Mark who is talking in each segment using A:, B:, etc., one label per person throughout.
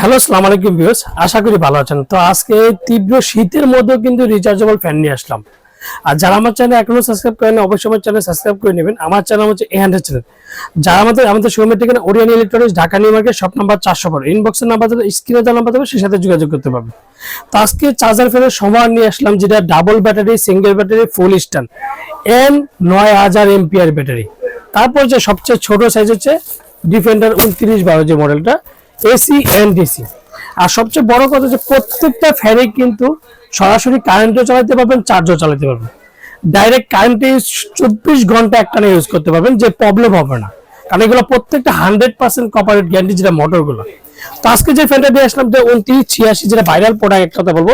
A: Hello সালাম আলাইকুম views আশা করি ভালো আছেন। তো আজকে তীব্র শীতের মধ্যেও কিন্তু রিচার্জেবল ফ্যান নিয়ে আসলাম। আর যারা আমার চ্যানেল এখনও সাবস্ক্রাইব করেন অবশ্যই আমার চ্যানেল সাবস্ক্রাইব করে নেবেন। আমার চ্যানেল হচ্ছে এ হান্ড্রেড চ্যানেল যারা আমাদের আমাদের শোরুমের ঠিকানা Orion electronics Dhaka New Market shop number চারশো বারো। ইনবক্সের নাম্বার দেবে স্ক্রিনে দেওয়া নাম্বার দেবে সেই সাথে যোগাযোগ করতে পারবেন। তো আজকে চার্জার ফ্যানের সমান নিয়ে আসলাম, যেটা double battery single battery full stand N নয় হাজার এমপিআর ব্যাটারি তারপর যে সবচেয়ে ছোট সাইজ হচ্ছে ডিফেন্ডার উনত্রিশ বারো যে মডেলটা এসি এন্ড ডিসি আর সবচেয়ে বড় কথা যে প্রত্যেকটা ফ্যানে কিন্তু সরাসরি কারেন্টও চালাতে পারবেন চার্জও চালাতে পারবেন। ডাইরেক্ট কারেন্টে চব্বিশ ঘণ্টা একটা ইউজ করতে পারবেন, যে প্রবলেম হবে না। কারণ এগুলো প্রত্যেকটা হান্ড্রেড পার্সেন্ট কপারেট গ্যারান্টি যেটা মোটরগুলো তো আজকে যে ফ্যানটা দিয়ে আসলাম, যে উনত্রিশ ছিয়াশি যেটা ভাইরাল প্রোডাক্ট এক কথা বলব,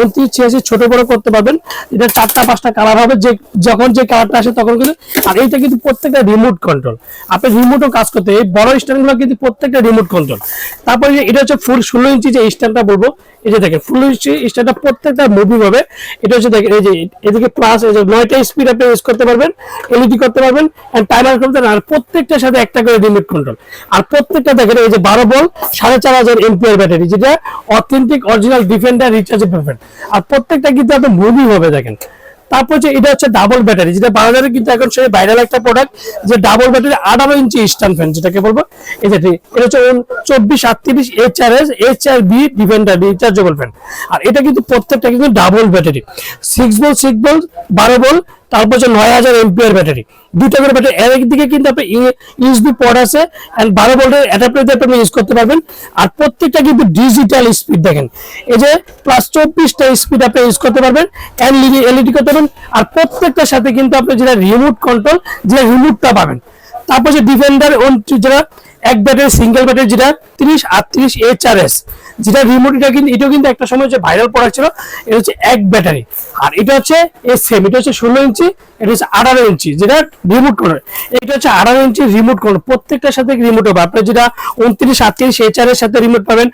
A: উনত্রিশ ছিয়াশি ছোট বড় করতে পারবেন। এটা চারটা পাঁচটা কালার হবে, যে যখন যে কালারটা আসে তখন কিন্তু আর এইটা কিন্তু প্রত্যেকটা রিমোট কন্ট্রোল আপনি রিমোটও কাজ করতে, এই বড় স্ট্যান্ডগুলো কিন্তু প্রত্যেকটা রিমোট কন্ট্রোল তারপরে এটা হচ্ছে ফুল ষোলো ইঞ্চি যে স্ট্যান্ডটা বলব, এই যে দেখেন ফুল ইঞ্চি স্ট্যান্ডটা প্রত্যেকটা মুভি হবে। এটা হচ্ছে দেখেন, এই যে এদিকে প্লাস এই যে নয়টা স্পিড আপনি ইউজ করতে পারবেন এলইডি করতে পারবেন টাইমার করতে আর প্রত্যেকটার সাথে একটা করে রিমোট কন্ট্রোল আর প্রত্যেকটা দেখেন, এই যে বারো বল সাড়ে চার হাজার এমপিআর ব্যাটারি, যেটা অথেন্টিক অরিজিনাল ডিফেন্ডার রিচার্জেবল আর প্রত্যেকটা কিন্তু মুভি হবে, দেখেন। তারপর এটা হচ্ছে ডাবল ব্যাটারি যেটা কিন্তু এখন ভাইরাল একটা প্রোডাক্ট যে ডাবল ব্যাটারি আঠারো ইঞ্চি স্ট্যান্ড ফ্যান যেটাকে বলব। যে এটা হচ্ছে চব্বিশ আটত্রিশ H R S H R B defender rechargeable fan আর এটা কিন্তু প্রত্যেকটা কিন্তু ডাবল ব্যাটারি সিক্স বল সিক্স বল বারো বল তারপর হচ্ছে নয় হাজার এমপিআর ব্যাটারি। দুটো করে ব্যাটারি। একদিকে কিন্তু আপনি ইউএসবি পোর্ট আছে এন্ড বারো ভোল্টের অ্যাডাপ্টার দিয়ে আপনি ইউজ করতে পারবেন। আর প্রত্যেকটা কিন্তু ডিজিটাল স্পিড দেখেন। এই যে প্লাস চব্বিশটা স্পিড আপনি ইউজ করতে পারবেন এন্ড এলইডি করতে পারবেন। আর প্রত্যেকটার সাথে কিন্তু আপনি যেটা রিমোট কন্ট্রোল যে রিমোটটা পাবেন। তারপর যে ডিফেন্ডার যেটা এক ব্যাটারি সিঙ্গেল ব্যাটারি যেটা তিরিশ আটত্রিশ এইচ আর এস যেটা রিমোট এটা কিন্তু, এটাও কিন্তু একটা সময় যে ভাইরাল প্রোডাক্ট ছিল, এটা হচ্ছে এক ব্যাটারি। আর এটা হচ্ছে এস সেম এটা হচ্ছে ষোলো ইঞ্চি, এটা হচ্ছে আঠারো ইঞ্চি, যেটা রিমোট কন্ট্রোল এটা হচ্ছে আঠারো ইঞ্চি রিমোট কন্ট্রোল প্রত্যেকটার সাথে রিমোট হবে। আপনার যেটা উনত্রিশ, আটত্রিশ এইচ আর এর সাথে রিমোট পাবেন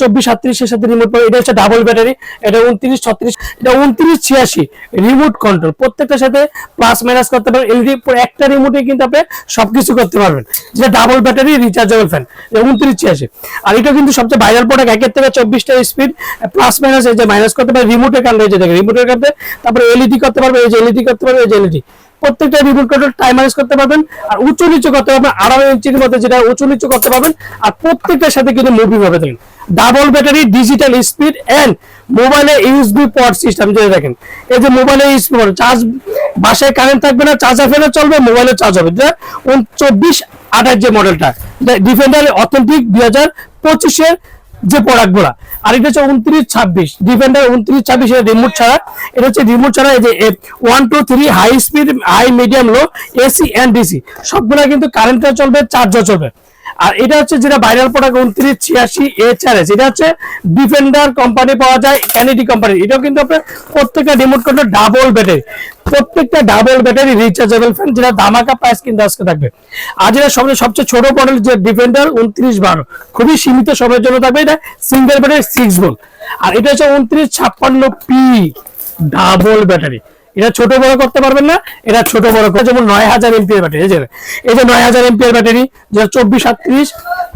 A: চব্বিশ আটত্রিশের সাথে রিমোট পাবেন। এটা হচ্ছে ডাবল ব্যাটারি। এটা উনত্রিশ, ছত্রিশ, এটা উনত্রিশ, ছিয়াশি রিমোট কন্ট্রোল প্রত্যেকটার সাথে প্লাস মাইনাস করতে পারবেন এলইডি একটা রিমোটে কিন্তু আপনি সবকিছু করতে পারবেন। যেটা ডাবল ব্যাটারি রিচার্জেবল ফ্যান উনত্রিশ, ছিয়াশি। আর এটা কিন্তু সবচেয়ে ভাইরাল প্রোডাক্ট একের থেকে চব্বিশটা স্পিড প্লাস মাইনাস এই যে মাইনাস করতে পারবে রিমোটের কারণে যে দেখেন রিমোটের কারণে তারপরে এলইডি করতে পারবে, এই যে এলইডি করতে পারবে, এই যে এলইডি প্রত্যেকটা রিমোট কন্ট্রোল টাইমাইজ করতে পারবেন, আর উঁচু নিচু করতে পারবেন, আড়াই ইঞ্চির মধ্যে যেটা উঁচু নিচু করতে পারবেন, আর প্রত্যেকটার সাথে কিন্তু মুভি হবে দেখেন। Double battery digital speed and মোবাইলে ইউএসবি পোর্ট সিস্টেম যেটা দেখেন। এই যে মোবাইলে ইউএসবি পোর্ট চার্জ বাসায় কারেন্ট থাকবে না চার্জার ফেলে চলবে মোবাইলে চার্জ হবে। চব্বিশ আঠাশ যে মডেলটা ডিফেন্ডার অথেন্টিক দুই হাজার পঁচিশের যে প্রোডাক্টগুলো আর এটা হচ্ছে উনত্রিশ ছাব্বিশ। ডিফেন্ডার উনত্রিশ ছাব্বিশ রিমোট ছাড়া, এটা হচ্ছে রিমোট ছাড়া এই যে one two three high speed high medium low AC and DC সবগুলা কিন্তু কারেন্টটা চলবে চার্জও চলবে। আর এটা হচ্ছে যেটা ভাইরাল প্রোডাক্ট উনত্রিশ, ছিয়াশি এইচ আর এস এটা হচ্ছে ডিফেন্ডার কোম্পানি পাওয়া যায় ক্যানেডি কোম্পানি এটাও কিন্তু আপনার প্রত্যেকটা রিমোট কন্ট্রোল ডাবল ব্যাটারি প্রত্যেকটা ডাবল ব্যাটারি রিচার্জেবল ফ্যান যেটা দামাকা প্রাইস কিন্তু আজকে থাকবে। আর যেটা সবচেয়ে সবচেয়ে ছোট মডেল যে ডিফেন্ডার উনত্রিশ বারো, খুবই সীমিত সময়ের জন্য থাকবে, এটা সিঙ্গেল ব্যাটারি সিক্স ভোল্ট আর এটা হচ্ছে উনত্রিশ, ছাপ্পান্ন পি ডাবল ব্যাটারি এটা ছোট বড় করতে পারবেন না, এটা ছোট বড় করে যেমন নয় হাজার এমপিএর ব্যাটারি, এই যে এই যে নয় হাজার এমপিএর ব্যাটারি, যেটা চব্বিশ আটত্রিশ,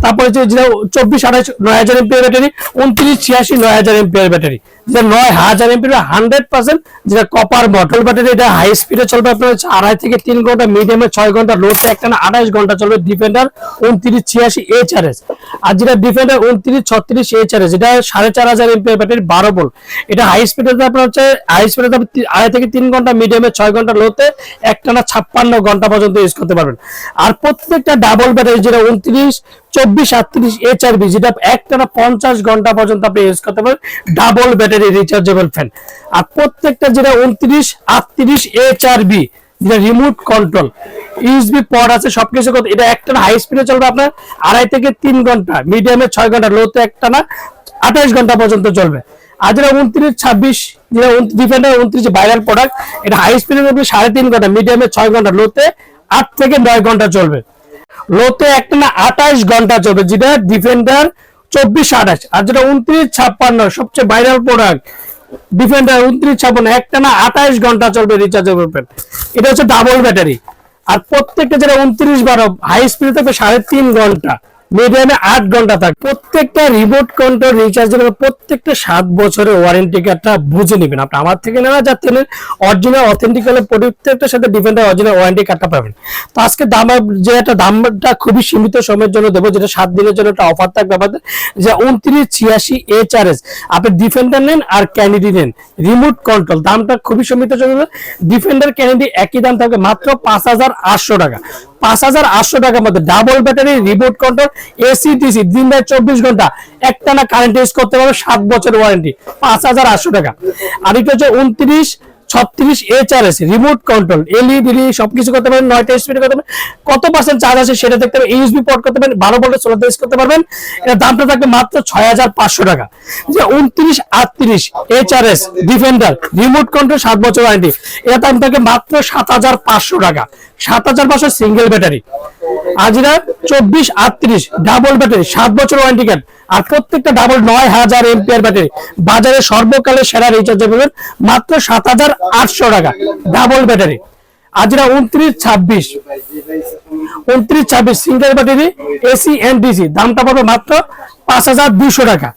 A: তারপরে যে যেটা চব্বিশ আঠাশ নয় হাজার এমপিএর ব্যাটারি, উনত্রিশ, ছিয়াশি নয় হাজার এমপিএর ব্যাটারি। যেটা নয় হাজার এমপির হান্ড্রেড পার্সেন্ট যেটা কপার বটল ব্যাটারি এটা হাই স্পিডে চলবে আপনার আড়াই থেকে তিন ঘণ্টা মিডিয়ামে ছয় ঘণ্টা লোতে একটা না আঠাশ ঘণ্টা চলবে ডিফেন্ডার উনত্রিশ ছিয়াশি এইচ আর এস আর যেটা ডিফেন্ডার উনত্রিশ, ছত্রিশ এইচ আর এস এটা সাড়ে চার হাজার এমপিএর ব্যাটারি বারো বল এটা হাই স্পিডে আপনার হচ্ছে হাই স্পিডে আড়াই থেকে তিন ঘণ্টা মিডিয়ামে ছয় ঘণ্টা লোতে একটানা ছাপ্পান্ন ঘণ্টা পর্যন্ত ইউজ করতে পারবেন। আর প্রত্যেকটা ডাবল ব্যাটারি যেটা উনত্রিশ, চব্বিশ, আটত্রিশ এইচ আর বি যেটা একটানা পঞ্চাশ ঘণ্টা পর্যন্ত আপনি ইউজ করতে পারবেন। ডাবল ব্যাটারি রিচার্জেবল ফ্যান আর প্রত্যেকটা যেটা উনত্রিশ, আটত্রিশ এইচ আর বি যেটা রিমোট কন্ট্রোল ইউএসবি পড আছে, সবকিছু এটা একটা হাই স্পিডে চলবে আপনার আড়াই থেকে তিন ঘণ্টা মিডিয়ামে ছয় ঘণ্টা লোতে একটা না, আঠাশ ঘণ্টা পর্যন্ত চলবে। আর যেটা উনত্রিশ, ছাব্বিশ, যেটা ডিফেন্ডার উনত্রিশ ভাইরাল প্রোডাক্ট এটা হাই স্পিডে চলবে সাড়ে তিন ঘণ্টা মিডিয়ামে ছয় ঘণ্টা লোতে আট থেকে নয় ঘণ্টা চলবে। লোতে একটা না, আঠাশ ঘণ্টা চলবে, যেটা ডিফেন্ডার চব্বিশ আঠাশ। আর যেটা উনত্রিশ ছাপ্পান্ন, সবচেয়ে ভাইরাল প্রোডাক্ট ডিফেন্ডার উনত্রিশ ছাপ্পান্ন একটা না আঠাশ ঘণ্টা চলবে রিচার্জেবল প্যান এটা হচ্ছে ডাবল ব্যাটারি আর প্রত্যেকটা যেটা উনত্রিশ বারো হাই স্পিডে থাকবে সাড়ে তিন ঘণ্টা। মিডিয়ামে আট ঘণ্টা থাকে। প্রত্যেকটা রিমোট কন্ট্রোল রিচার্জেবল প্রত্যেকটা সাত বছরের ওয়ারেন্টি কার্ডটা বুঝে নেবেন। আপনি আমার থেকে নেওয়া যাচ্ছেন অরিজিনাল অথেন্টিক হলে প্রত্যেকটার সাথে ডিফেন্ডার অরিজিনাল ওয়ারেন্টি কার্ডটা পাবেন। তো আজকে দাম, যে একটা দামটা খুবই সীমিত সময়ের জন্য দেবো, যেটা সাত দিনের জন্য একটা অফার থাকবে আমাদের, যে উনত্রিশ, ছিয়াশি এইচ আর এস। আপনি ডিফেন্ডার নেন আর ক্যানিডি নেন। রিমোট কন্ট্রোল দামটা খুবই সীমিত ডিফেন্ডার ক্যানিডি একই দাম থাকবে মাত্র পাঁচ হাজার আটশো টাকা। পাঁচ হাজার আটশো টাকার মধ্যে ডাবল ব্যাটারি কন্ট্রোল এসি দিন চব্বিশ ঘণ্টা, একটানা কারেন্ট ইউজ করতে পারবে, সাত বছর ওয়ারেন্টি পাঁচ হাজার আটশো টাকা। আর এটা হচ্ছে উনত্রিশ ছত্রিশ H R S remote control LED সবকিছু করতে পারেন নয়টা স্পিড করতে পারেন কত পার্সেন্ট চার্জ আছে সেটা দেখতে পারেন ইউএসবি পোর্ট করতে পারেন বারো ভোল্টের সোলার ইউজ করতে পারবেন। এটা দামটা থাকবে মাত্র ছয় হাজার পাঁচশো টাকা। যে উনত্রিশ আটত্রিশ H R S defender remote control সাত বছর ওয়ারেন্টি এটা দাম থাকে মাত্র সাত হাজার পাঁচশো টাকা। সাত হাজার পাঁচশো সিঙ্গেল ব্যাটারি আজরা চব্বিশ আটত্রিশ ডাবল ব্যাটারি সাত বছর ওয়ারেন্টি কার্ড আর প্রত্যেকটা ডাবল নয় হাজার এমপিআর ব্যাটারি বাজারে সর্বকালে সেরা রিচার্জ পাবেন মাত্র সাত হাজার আটশো টাকা ডাবল ব্যাটারি আজরা উনত্রিশ ছাব্বিশ। উনত্রিশ ছাব্বিশ single battery AC and DC দামটা পাবে মাত্র পাঁচ হাজার দুশো টাকা।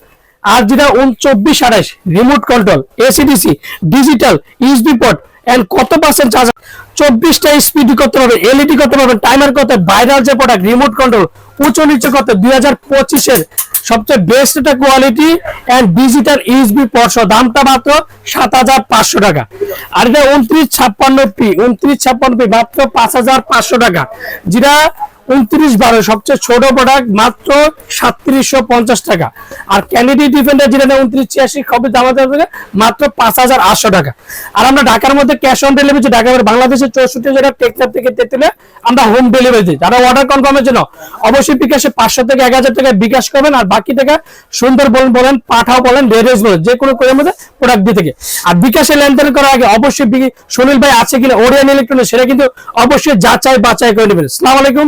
A: আর যেটা চব্বিশ আড়াইশ remote control AC DC digital USB port and কত পার্সেন্ট চার্জ চব্বিশটা স্পিডি করতে পারবে এলইডি করতে পারবেন টাইমার করতে ভাইরাল যে প্রোডাক্ট রিমোট কন্ট্রোল উঁচু নিচু করতে দুই হাজার পঁচিশের সবচেয়ে বেস্ট একটা quality and digital USB ports দামটা মাত্র সাত হাজার পাঁচশো টাকা। আর এটা উনত্রিশ ছাপ্পান্ন পি উনত্রিশ ছাপ্পান্ন পি মাত্র পাঁচ হাজার পাঁচশো টাকা। যেটা উনত্রিশ বারো সবচেয়ে ছোট প্রোডাক্ট মাত্র সাতত্রিশশো পঞ্চাশ টাকা। আর ক্যান্ডিডি ডিফেন্ডার যেটা নেয় উনত্রিশ ছিয়াশি খবর দাম আছে মাত্র পাঁচ হাজার আটশো টাকা। আর আমরা ঢাকার মধ্যে ক্যাশ অন ডেলিভারি ঢাকা বাংলাদেশের চৌষট্টি জেলা টেকচার থেকে তেতুলে আমরা হোম ডেলিভারি দিই। যারা অর্ডার কনফার্মের জন্য, অবশ্যই বিকাশে পাঁচশো থেকে এক হাজার টাকা বিকাশ করবেন, আর বাকি টাকা সুন্দর বলেন বলেন, পাঠাও বলেন রেরেজ বলেন যে কোনো করে মধ্যে প্রোডাক্ট দিয়ে থেকে। আর বিকাশে লেনদেন করার আগে অবশ্যই সুনীল ভাই আছে কিনা ওরিয়ান ইলেকট্রনিক সেটা কিন্তু অবশ্যই যাচাই বাছাই করে নেবেন। সালাম আলাইকুম